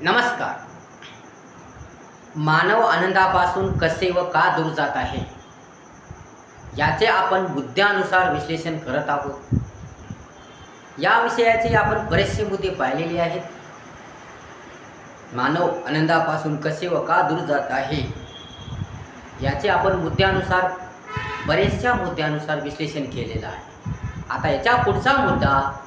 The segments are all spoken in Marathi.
नमस्कार. मानव आनंदापासून कसे व का दूर जात आहे? याचे आपण बुद्ध्यानुसार विश्लेषण करत आहोत. या विषयाचे आपण बरेचसे मुद्दे पाहिलेले आहेत. मानव आनंदापासून कसे व का दूर जात आहे? याचे आपण मुद्द्यानुसार बरेचशा मुद्द्यानुसार विश्लेषण केलेलं आहे. आता याच्या पुढचा मुद्दा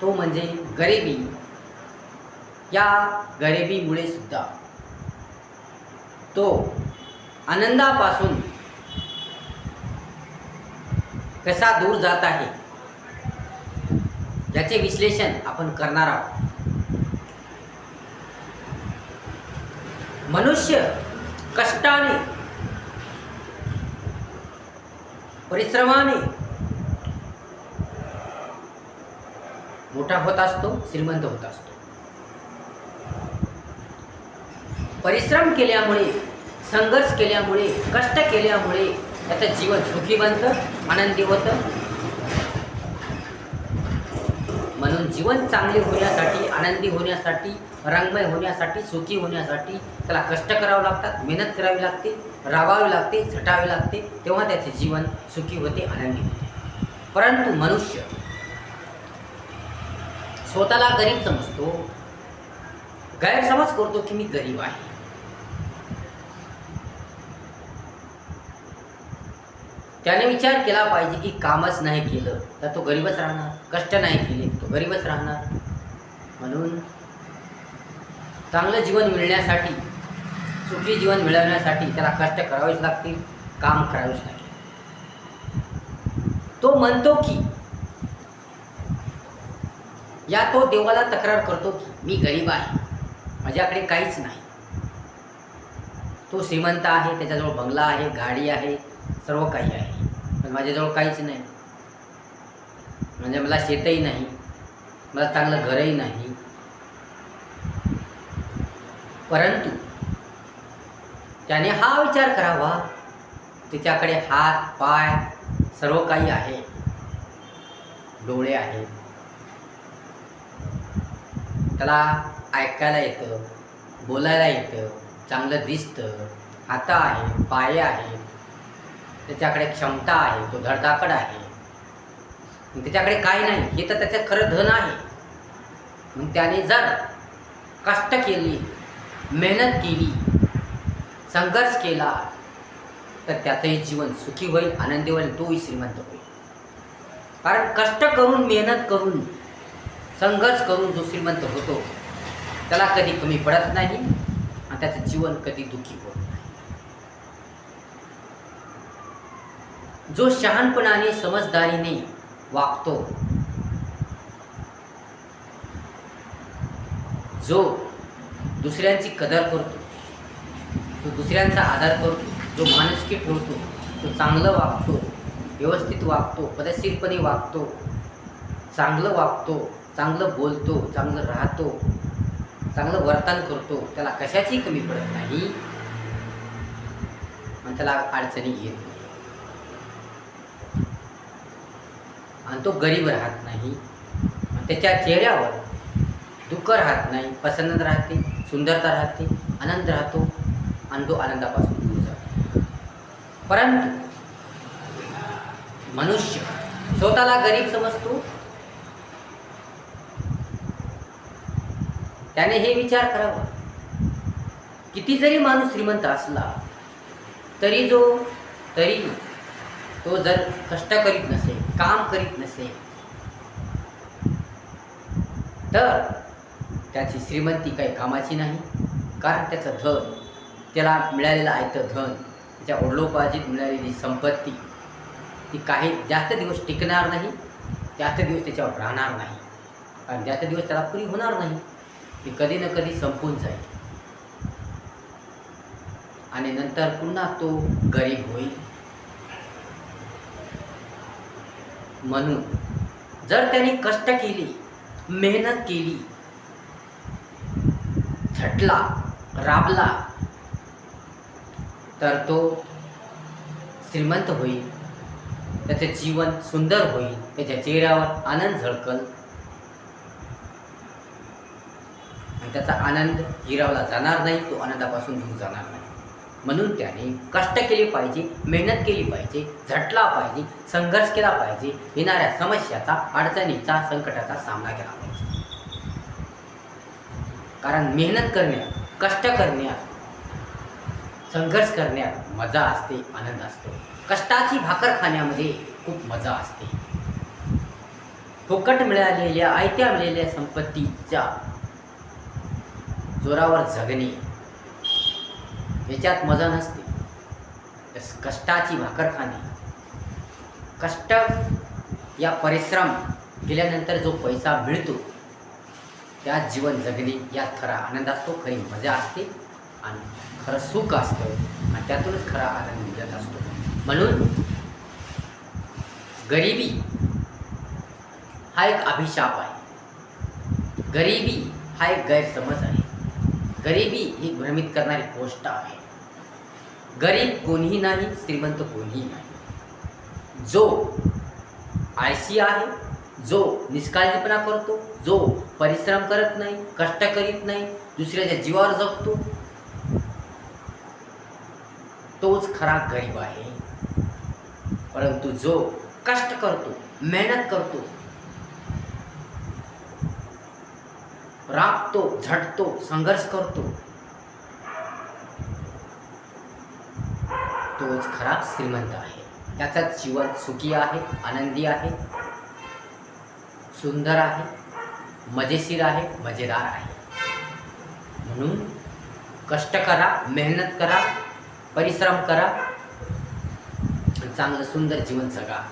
तो म्हणजे गरिबी. या गरिबीमुळे सुद्धा. तो आनंदापासून कसा दूर जात आहे याचे विश्लेषण आपण करणार आहोत. मनुष्य कष्टाने परिश्रमाने मोठा होत असतो श्रीमंत होत असतो. परिश्रम केल्यामुळे संघर्ष केल्यामुळे कष्ट केल्यामुळे त्याचं जीवन सुखी बनतं आनंदी होतं. म्हणून जीवन चांगले होण्यासाठी आनंदी होण्यासाठी रंगमय होण्यासाठी सुखी होण्यासाठी त्याला कष्ट करावं लागतात मेहनत करावी लागते राबावी लागते झटावे लागते तेव्हा त्याचे जीवन सुखी होते आनंदी होते. परंतु मनुष्य स्वतःला गरीब समजतो गैरसमज करतो की मी गरीब आहे. त्याने विचार केला पाहिजे की कामच नाही केलं तर तो गरीबच राहणार कष्ट नाही केले तो गरीबच राहणार. म्हणून चांगलं जीवन मिळण्यासाठी सुखी जीवन मिळवण्यासाठी त्याला कष्ट करावेच लागतील काम करावेच लागेल. तो म्हणतो की या तो देवाला तक्रार करतो की मी गरीब आहे माझ्याकडे काहीच नाही. तो श्रीमंत आहे त्याच्याजवळ बंगला आहे गाडी आहे सर्व काही आहे. पण माझ्याजवळ काहीच नाही. म्हणजे मला शेतही नाही. मला चांगलं घरही नाही. परंतु त्याने हा विचार करावा. तिच्याकडे हात पाय सर्व काही आहे. डोळे आहेत त्याला ऐकायला येतं बोलायला येतं चांगलं दिसतं हातं आहे पाय आहेत त्याच्याकडे क्षमता आहे तो धडधाकड आहे त्याच्याकडे काय नाही हे तर त्याचं खरं धन आहे. मग त्याने जर कष्ट केली मेहनत केली संघर्ष केला तर त्याचंही जीवन सुखी होईल आनंदी होईल तोही श्रीमंत होईल. कारण कष्ट करून मेहनत करून संघर्ष करून जो श्रीमंत होतो त्याला कधी कमी पडत नाही आणि त्याचं जीवन कधी दुःखी होत नाही जो शहाणपणाने समजदारीने वागतो जो दुसऱ्यांची कदर करतो तो दुसऱ्यांचा आदर करतो जो माणुसकी ठेवतो तो चांगलं वागतो व्यवस्थित वागतो पदशीरपणे वागतो चांगलं वागतो चांगलं बोलतो चांगलं राहतो चांगलं वर्तन करतो त्याला कशाची कमी पडत नाही. आणि त्याला अडचणी येत नाही. आणि तो गरीब राहत नाही. त्याच्या चेहऱ्यावर दुःख राहत नाही प्रसन्न राहते सुंदरता राहते आनंद राहतो आणि तो आनंदापासून दूर जातो. परंतु मनुष्य स्वतःला गरीब समजतो. त्याने हे विचार करावा. किती जरी माणूस श्रीमंत असला तरी जो तरी तो जर कष्ट करीत नसेल काम करीत नसेल तर त्याची श्रीमंती काही कामाची नाही. कारण त्याचं धन त्याला मिळालेलं आयतं धन त्याच्या ओढलोपाजीत मिळालेली संपत्ती ती काही जास्त दिवस टिकणार नाही जास्त दिवस त्याच्यावर राहणार नाही. कारण जास्त दिवस त्याला पुरी होणार नाही ती कधी ना कधी संपून जाईल. आणि नंतर पुन्हा तो गरीब होईल. म्हणून. जर त्याने कष्ट केली मेहनत केली झटला राबला तर तो श्रीमंत होईल. त्याचे जीवन सुंदर होईल. त्याच्या चेहऱ्यावर आनंद झळकल. आणि त्याचा आनंद हिरावला जाणार नाही तो आनंदापासून दूर जाणार नाही. म्हणून त्याने कष्ट केले पाहिजे मेहनत केली पाहिजे झटला पाहिजे संघर्ष केला पाहिजे येणाऱ्या समस्याचा अडचणीचा संकटाचा सामना केला पाहिजे. कारण मेहनत करण्यात कष्ट करण्यात संघर्ष करण्यात मजा असते आनंद असतो. कष्टाची भाकर खाण्यामध्ये खूप मजा असते. फुकट मिळालेल्या आयत्या मिळालेल्या संपत्तीच्या जोरावर जगणे याच्यात मजा नसते. कष्टाची भाकर खाणे कष्ट या परिश्रम केल्यानंतर जो पैसा मिळतो त्यात जीवन जगणे यात खरा आनंद असतो खरी मजा असते आणि खरं सुख असतं आणि त्यातूनच खरा आनंद मिळत असतो. म्हणून गरिबी हा एक अभिशाप आहे. गरिबी हा एक गैरसमज आहे. गरिबी ही भ्रमित करणारी गोष्ट आहे. गरीब कोणीही नाही श्रीमंत कोणीही नाही. जो आळशी आहे जो निष्काळजीपणा करतो जो परिश्रम करत नाही कष्ट करीत नाही दुसऱ्याच्या जीवावर जगतो तोच खरा गरीब आहे. परंतु जो कष्ट करतो मेहनत करतो राबतो झटतो संघर्ष करतो तोच खरा श्रीमंत आहे. त्याचं जीवन सुखी आहे आनंदी आहे सुंदर आहे मजेशीर आहे मजेदार आहे. म्हणून कष्ट करा मेहनत करा परिश्रम करा आणि चांगलं सुंदर जीवन जगा.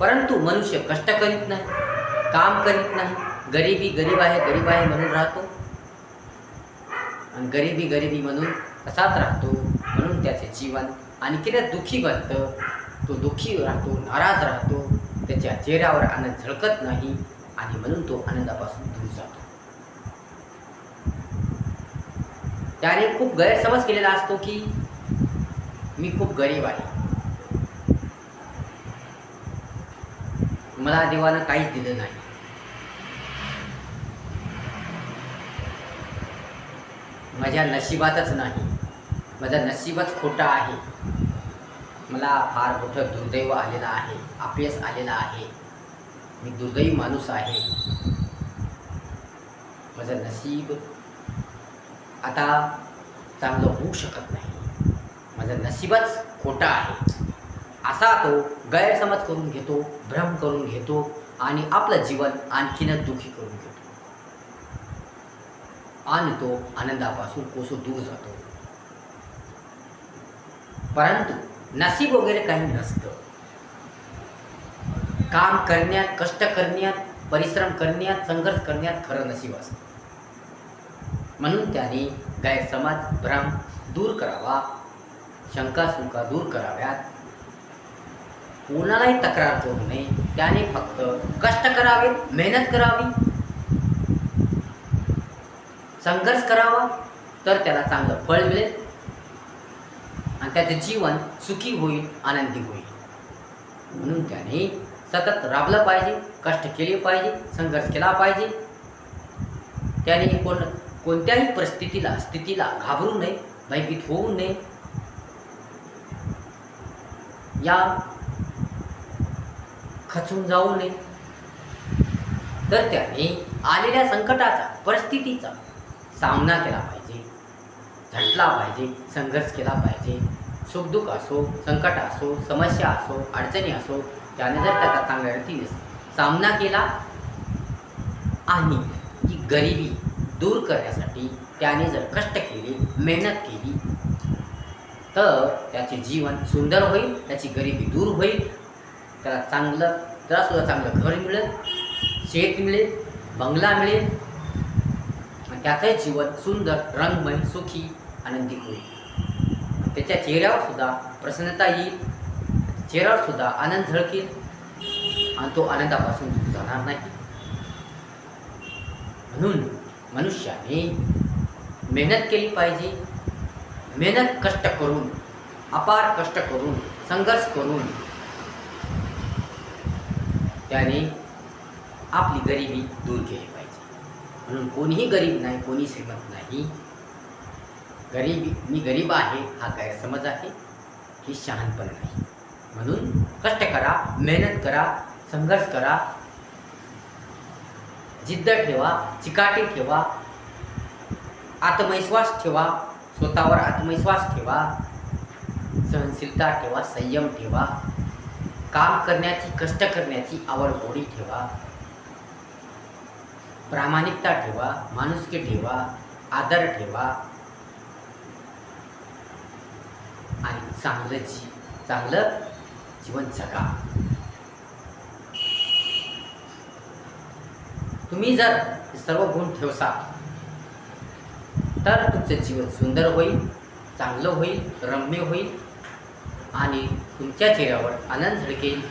परंतु मनुष्य कष्ट करीत नाही काम करीत नाही गरिबी गरीब आहे गरीब आहे म्हणून राहतो. आणि गरिबी गरिबी म्हणून तसाच राहतो म्हणून त्याचे जीवन आणखीनच दुःखी बनतं. तो दुःखी राहतो नाराज राहतो त्याच्या चेहऱ्यावर आनंद झळकत नाही आणि म्हणून तो आनंदापासून दूर जातो. त्याने खूप गैरसमज केलेला असतो की मी खूप गरीब आहे. मला देवानं काहीच दिलं नाही. माझ्या नशिबातच नाही. माझा नशिबच खोटा आहे. मला फार मोठं दुर्दैव आलेलं आहे. अपयस आलेलं आहे. मी दुर्दैवी माणूस आहे. माझं नशीब आता चांगलं होऊ शकत नाही. माझं नशीबच खोटं आहे. असा तो गैरसमज करून घेतो भ्रम करून घेतो आणि आपलं जीवन आणखीनच दुखी करून घेतो. आणि तो आनंदापासून कोसो दूर जातो. परंतु नसीब वगैरे काही नसतं. काम करण्यात कष्ट करण्यात परिश्रम करण्यात संघर्ष करण्यात खरं नसीब असतं. म्हणून त्याने गैरसमाज भ्रम दूर करावा शंका शंका दूर कराव्यात. कोणालाही तक्रार करू नये. त्याने फक्त कष्ट करावे मेहनत करावी संघर्ष करावा तर त्याला चांगलं फळ मिळेल. आणि त्याचे जीवन सुखी होईल आनंदी होईल. म्हणून त्याने सतत राबलं पाहिजे कष्ट केले पाहिजे संघर्ष केला पाहिजे. त्याने कोण कोणत्याही परिस्थितीला स्थितीला घाबरू नये भयभीत होऊ नये. या खचून जाऊ नये. तर त्याने आलेल्या संकटाचा परिस्थितीचा सामना केला पाहिजे. झटला पाहिजे संघर्ष केला पाहिजे. सुखदुःख असो संकट असो समस्या असो अडचणी असो त्याने जर त्याचा चांगल्या रीतीने सामना केला आणि ही गरिबी दूर करण्यासाठी त्याने जर कष्ट केले मेहनत केली तर त्याचे जीवन सुंदर होईल त्याची गरिबी दूर होईल त्याला चांगलं त्यालासुद्धा चांगलं घर मिळेल शेत मिळेल बंगला मिळेल त्याचंही जीवन सुंदर रंगमय सुखी आनंदी होईल त्याच्या चेहऱ्यावर सुद्धा प्रसन्नता येईल. चेहऱ्यावर सुद्धा आनंद झळकेल. आणि तो आनंदापासून दूर जाणार नाही. म्हणून मनुष्याने मेहनत केली पाहिजे. मेहनत कष्ट करून अपार कष्ट करून संघर्ष करून त्याने आपली गरिबी दूर केली पाहिजे. म्हणून कोणीही गरीब नाही कोणी श्रीमंत नाही. गरीब मी गरीब आहे हा गैरसमज आहे. ही शहाणपण नाही. म्हणून कष्ट करा मेहनत करा संघर्ष करा. जिद्द ठेवा चिकाटी ठेवा. आत्मविश्वास ठेवा स्वतःवर आत्मविश्वास ठेवा. सहनशीलता ठेवा संयम ठेवा. काम करण्याची कष्ट करण्याची आवड गोडी ठेवा. प्रामाणिकता ठेवा माणुसकी ठेवा आदर ठेवा. आणि चांगलं जी चांगलं जीवन जगा. तुम्ही जर सर्व गुण ठेवसा तर तुमचं जीवन सुंदर होईल चांगलं होईल रम्य होईल आणि तुमच्या चेहऱ्यावर आनंद झळकेल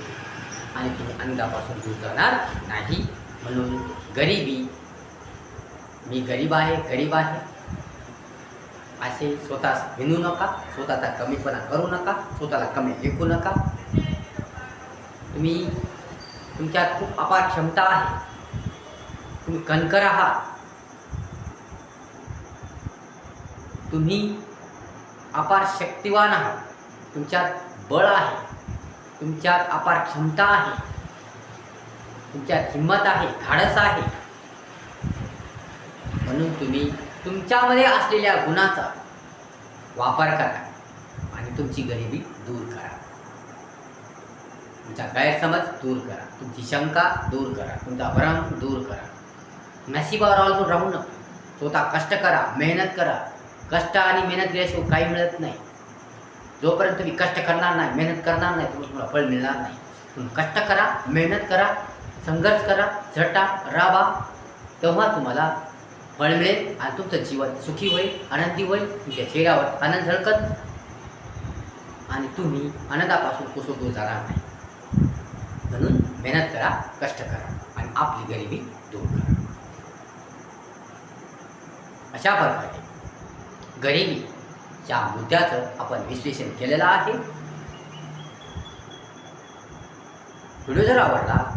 आणि तुम्ही आनंदापासून दूर जाणार नाही. म्हणून गरिबी. मी गरीब आहे गरीब आहे. असे स्वतः विनू नका स्वतःचा कमीपणा करू नका स्वतःला कमी लेखू नका. तुम्ही तुमच्यात खूप अपार क्षमता आहे. तुम्ही कणकर आहात. तुम्ही अपार शक्तिवान आहात. तुमच्यात बळ आहे. तुमच्यात अपार क्षमता आहे. तुमच्यात हिंमत आहे धाडस आहे. म्हणून तुम्ही तुमच्यामध्ये असलेल्या गुणाचा वापर करा आणि तुमची गरिबी दूर करा. तुमचा गैरसमज दूर करा. तुमची शंका दूर करा. तुमचा भ्रम दूर करा. नशिबावर अवलंबून राहू नका. स्वतः कष्ट करा मेहनत करा. कष्ट आणि मेहनत केल्याशिवाय काही मिळत नाही. जोपर्यंत तुम्ही कष्ट करणार नाही मेहनत करणार नाही तुम्हाला फळ मिळणार नाही. तुम्ही कष्ट करा मेहनत करा संघर्ष करा झटा राबा तेव्हा तुम्हाला फळ मिळेल आणि तुमचं जीवन सुखी होईल आनंदी होईल तुमच्या चेहऱ्यावर आनंद झळकत आणि तुम्ही आनंदापासून कुसो दूर जाणार नाही. म्हणून मेहनत करा कष्ट करा आणि आपली गरिबी दूर करा. अशा प्रकारे गरिबीच्या मुद्द्याचं आपण विश्लेषण केलेलं आहे. व्हिडिओ जर आवडला